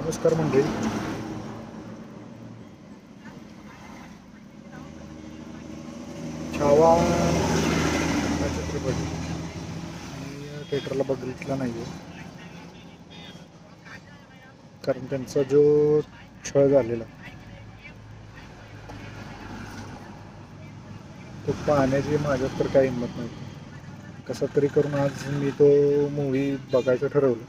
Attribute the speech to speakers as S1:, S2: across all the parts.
S1: नमस्कार मंडळी. छावा चित्रपट मी थिएटरला बघितला नाही आहे कारण त्यांचा जो छळ झालेला तो पाहण्याची माझ्यात तर काही हिंमत नाही. कसा तरी करून आज मी तो मूवी बघायचं ठरवलं.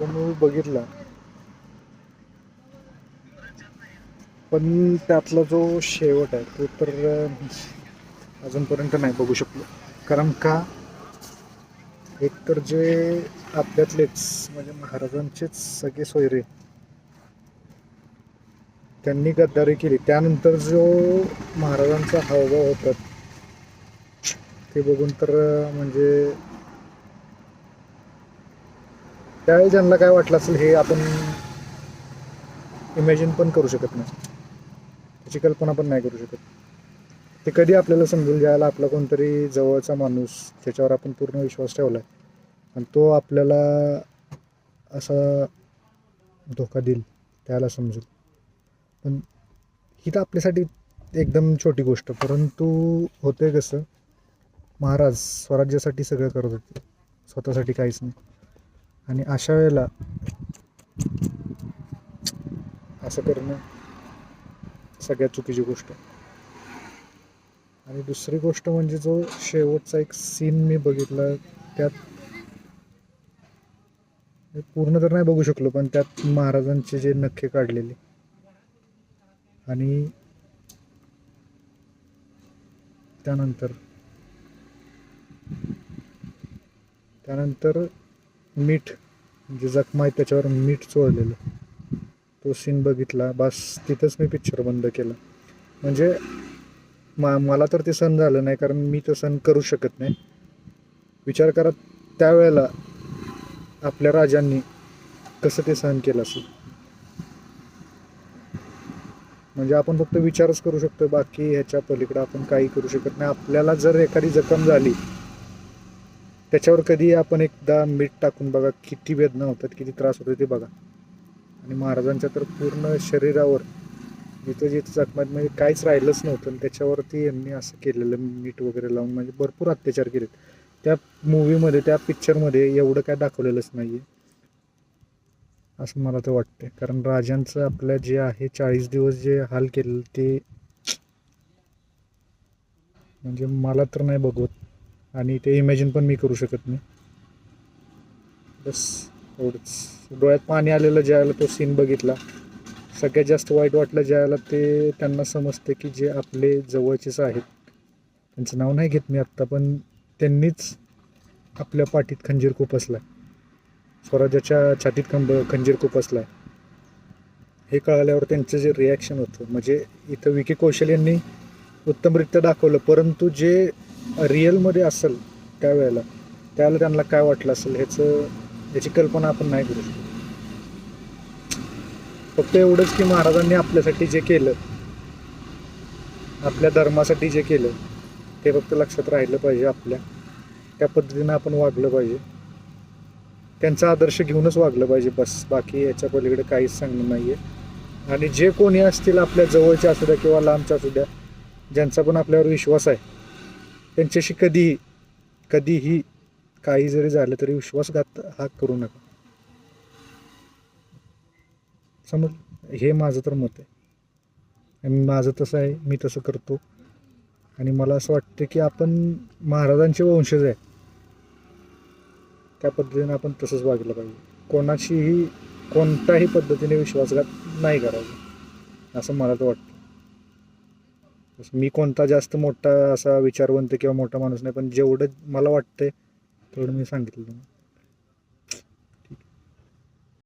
S1: तो मूवी बघितला. पण त्यातला जो शेवट आहे तो तर अजूनपर्यंत नाही बघू शकलो. कारण का? एक तर जे आपल्यातलेच म्हणजे महाराजांचेच सगळे सोयरे त्यांनी गद्दारी केली. त्यानंतर जो महाराजांचा हावभाव होता ते बघून तर म्हणजे त्यावेळी ज्यांना काय वाटलं असेल हे आपण इमॅजिन पण करू शकत नाही. त्याची कल्पना पण नाही करू शकत. ते कधी आपल्याला समजेल ज्याला आपला कोणतरी जवळचा माणूस त्याच्यावर आपण पूर्ण विश्वास ठेवला आहे आणि तो आपल्याला असा धोका देईल त्याला समजेल. पण ही तर आपल्यासाठी एकदम छोटी गोष्ट परंतु होते कसं महाराज स्वराज्यासाठी सगळं करत होते. स्वतःसाठी काहीच नाही. आणि अशा वेळेला असं करणं सगळ्यात चुकीची गोष्ट आणि दुसरी गोष्ट म्हणजे जो शेवटचा एक सीन मी बघितला त्यात मी पूर्ण तर नाही बघू शकलो पण त्यात महाराजांचे जे नखे काढलेले आणि त्यानंतर त्यानंतर मीठ म्हणजे जखमा आहे त्याच्यावर मीठ चोळलेलं. तो सीन बघितला. बस तिथंच मी पिक्चर बंद केला. म्हणजे मा मला तर ते सण झालं नाही कारण मी तर सण करू शकत नाही. विचार करा त्यावेळेला आपल्या राजांनी कसं ते सहन केलं असेल? म्हणजे आपण फक्त विचारच करू शकतो बाकी ह्याच्या पलीकडे आपण काही करू शकत नाही. आपल्याला जर एखादी जखम झाली त्याच्यावर कधी आपण एकदा मीठ टाकून बघा किती वेदना होतात किती त्रास होतो ते बघा. आणि महाराजांच्या तर पूर्ण शरीरावर जिथं जिथं जखमात म्हणजे काहीच राहिलंच नव्हतं. आणि त्याच्यावरती यांनी असं केलेलं मीठ वगैरे लावून म्हणजे भरपूर अत्याचार केलेत. त्या मूवीमध्ये त्या पिक्चरमध्ये एवढं काय दाखवलेलंच नाही आहे असं मला तर वाटतंय. कारण राजांचं आपल्या जे आहे चाळीस दिवस जे हाल केलेलं ते म्हणजे मला तर नाही बघवत. आणि ते इमॅजिन पण मी करू शकत नाही. बस एवढंच. डोळ्यात पाणी आलेलं ज्यावेळेला तो सीन बघितला सगळ्यात जास्त वाईट वाटलं ज्यावेळेला ते त्यांना समजते की जे आपले जवळचेच आहेत. त्यांचं नाव नाही घेत मी आत्ता पण त्यांनीच आपल्या पाठीत खंजीर खुपसलाय स्वराज्याच्या छातीत खंब खंजीर खुपसलाय हे कळाल्यावर त्यांचं जे रिॲक्शन होतं म्हणजे इथं विकी कौशल यांनी उत्तमरित्या दाखवलं परंतु जे रिअलमध्ये असेल त्यावेळेला त्यावेळेला त्यांना काय वाटलं असेल ह्याचं याची कल्पना आपण नाही करू शकतो. फक्त एवढंच की महाराजांनी आपल्यासाठी जे केलं आपल्या धर्मासाठी जे केलं ते फक्त लक्षात राहिलं पाहिजे आपल्या. त्या पद्धतीनं आपण वागलं पाहिजे. त्यांचा आदर्श घेऊनच वागलं पाहिजे बस. बाकी याच्या पलीकडे काहीच सांगणं नाही आहे आणि जे कोणी असतील आपल्या जवळचे असू द्या किंवा लांबच्या असू द्या ज्यांचा पण आपल्यावर विश्वास आहे त्यांच्याशी कधीही कधीही काही जरी झालं तरी विश्वासघात हा करू नका. समज हे माझं तर मत आहे. माझं तसं आहे मी तसं करतो. आणि मला असं वाटतं की आपण महाराजांचे वंशज आहे त्या पद्धतीने आपण तसंच वागलं पाहिजे. कोणाशीही कोणत्याही पद्धतीने विश्वासघात नाही करायचा. असं मला तर वाटतं. मी कोणता जास्त मोठा असा विचारवंत किंवा मोठा माणूस नाही पण जेवढं मला वाटतंय तेवढं मी सांगितलं. तुम्हाला